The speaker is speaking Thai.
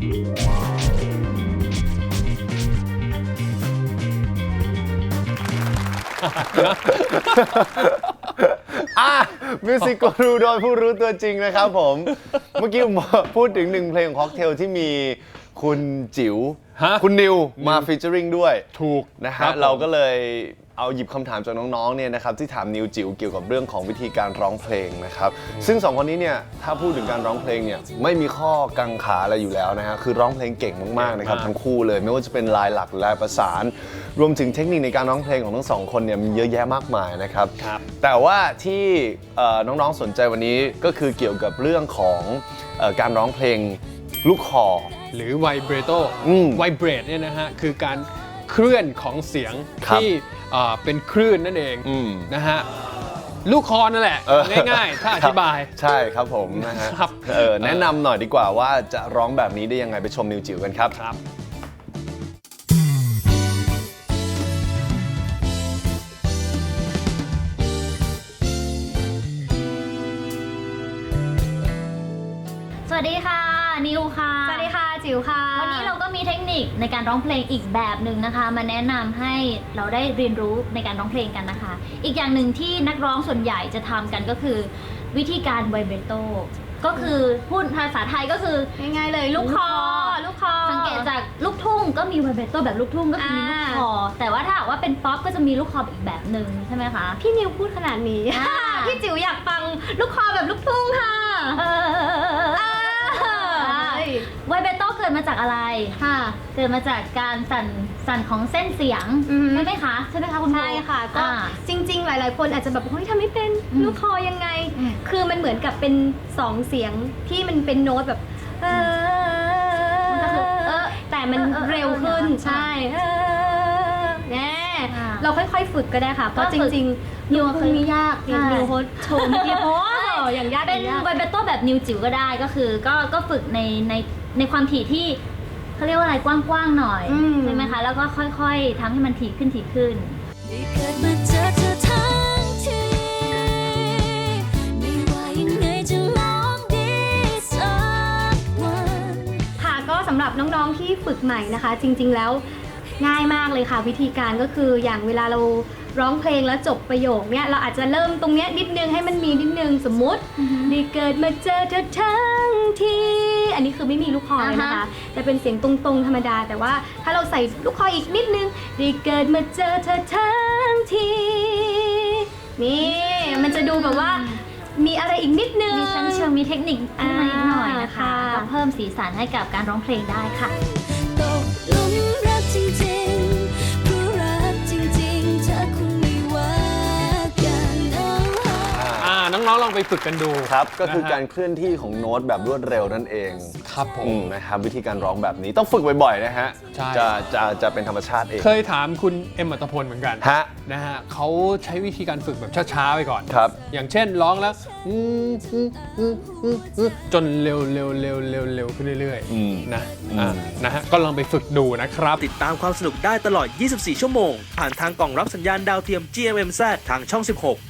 อะมิวสิกกรูโดยผู้รู้ตัวจริงนะครับผม เมื่อกี้ผมพูดถึงหนึ่งเพลงของค็อกเทลที่มีคุณจิ๋วฮะคุณนิวมาฟีเจอริงด้วยถูกนะครัฮะบผม เราก็เลย เอาหยิบคำถามจากน้องๆเนี่ยนะครับที่ถามนิวจิ๋วเกี่ยวกับเรื่องของวิธีการร้องเพลงนะครับซึ่งสองคนนี้เนี่ยถ้าพูดถึงการร้องเพลงเนี่ยไม่มีข้อกังขาอะไรอยู่แล้วนะฮะคือร้องเพลงเก่งมากๆนะครับเก่งมากทั้งคู่เลย ไม่ว่าจะเป็นลายหลักหรือลายประสาน รวมถึงเทคนิคในการร้องเพลงของทั้งสองคนเนี่ยมีเยอะแยะมากมายนะครับครับ แต่ว่าที่เอ่อน้องๆสนใจวันนี้ก็คือเกี่ยวกับเรื่องของเออการร้องเพลงลูกคอ หรือไวเบรโตอืม ไวเบรดเนี่ยนะฮะ คือการ เคลื่อนของเสียงครับที่เอ่อเป็นคลื่นนั่นเองอืม นะฮะลูกคอนั่นแหละ เออง่ายๆ ถ้าอธิบาย ใช่ครับผมนะฮะครับ เออแนะนำหน่อยดีกว่าว่าจะร้องแบบนี้ได้ยังไงไปชมนิวจิ๋วกันครับ ครับ สวัสดีค่ะ นิวค่ะ สวัสดีค่ะ จิ๋วค่ะ วันนี้เราก็มีเทคนิคในการร้องเพลงอีกแบบหนึ่งนะคะ มาแนะนำให้เราได้เรียนรู้ในการร้องเพลงกันนะคะ อีกอย่างหนึ่งที่นักร้องส่วนใหญ่จะทำกันก็คือ วิธีการไวเบรโตก็คือพูดภาษาไทยก็คือง่ายๆเลยลูกคอลูกคอสังเกตจากลูกทุ่งก็มีไวเบรโตแบบลูกทุ่งก็คือมีลูกอ่าคอแต่ว่าถ้าหากว่าเป็นป๊อปก็จะมีลูกคออีกแบบหนึ่งใช่ไหมคะพี่นิวพูดขนาดนี้อ่าพี่จิ๋วอยากฟังลูกคอแบบลูกทุ่งค่ะเออ ไวเบรโตเกิดมาจากอะไร ค่ะ เกิดมาจากการสั่นสั่นของเส้นเสียงอือฮึ ใช่ไหมคะใช่ไหมคะคุณโบ ใช่ค่ะ ก็อ่าจริง ๆ หลาย ๆ คนอาจจะแบบเฮ้ยทำไม่เป็นอืมลูกคอยังไง อืม คือมันเหมือนกับเป็นสองเสียงที่มันเป็นโน้ตแบบเออมันก็คือเออ แต่มันเออเออเร็วขึ้นเออใช่เออแน่อ่าเราค่อย ๆ ฝึกก็ได้ค่ะ เพราะก็จฝึกริงนิๆวลูกเคทุ่ยงนี่ยากใช่นิวโฮสโชว์เมื่อกี้โอ้ อย่างยากเป็นอย่างยาก ไวเบรโตแบบนิวจิ๋วก็ได้ก็คือ ก็ก็ฝึกในในในความถี่ที่เขาเรียกว่าอะไรกว้างๆหน่อยอืม ใช่ไหมคะแล้วก็ค่อยๆทำให้มันถี่ขึ้นถี่ขึ้น ได้เกิดมาเจอเธอทั้งที ไม่ว่ายังไงจะลองดีสักวัน ค่ะก็สำหรับน้องๆที่ฝึกใหม่นะคะ จริงๆแล้ว ง่ายมากเลยค่ะ วิธีการก็คืออย่างเวลาเราร้องเพลงแล้วจบประโยคเนี่ยเราอาจจะเริ่มตรงเนี้ยนิดนึงให้มันมีนิดนึงสมมุติได้เกิดมาเจอเธอทั้งที อันนี้คือไม่มีลูกคอเลยนะคะอ่าฮะแต่เป็นเสียงตรงๆธรรมดา แต่ว่าถ้าเราใส่ลูกคออีกนิดนึงได้เกิดมาเจอเธอทั้งทีนี่มันจะดูแบบว่ามีอะไรอีกนิดนึงมีชั้นเชิงมีเทคนิคขึ้นมานิดหน่อยนะคะอ่าค่ะก็เพิ่มสีสันให้กับการร้องเพลงได้ค่ะตกหลุม รัก น้องๆลองไปฝึกกันดูครับ ก็คือนะฮะการเคลื่อนที่ของโน้ตแบบรวดเร็วนั่นเองครับผอืมมนะครับวิธีการร้องแบบนี้ต้องฝึกบ่อยๆนะฮะใช่ จะจะจะเป็นธรรมชาติเอง เคยถามคุณเอ็มอัตพลเหมือนกันฮะนะฮะเขาใช้วิธีการฝึกแบบช้าๆไปก่อนครับ อย่างเช่นร้องแล้วอืมอืมอืมอืมอืมจนเร็วเร็วเร็วเร็วเร็วขึ้นเรื่อยอืมๆนะอืมอ่านะฮะก็ลองไปฝึกดูนะครับ ติดตามความสนุกได้ตลอด 24 ชั่วโมง ผ่านทางกล่องรับสัญญาณดาวเทียม GMMZ ทางช่อง 16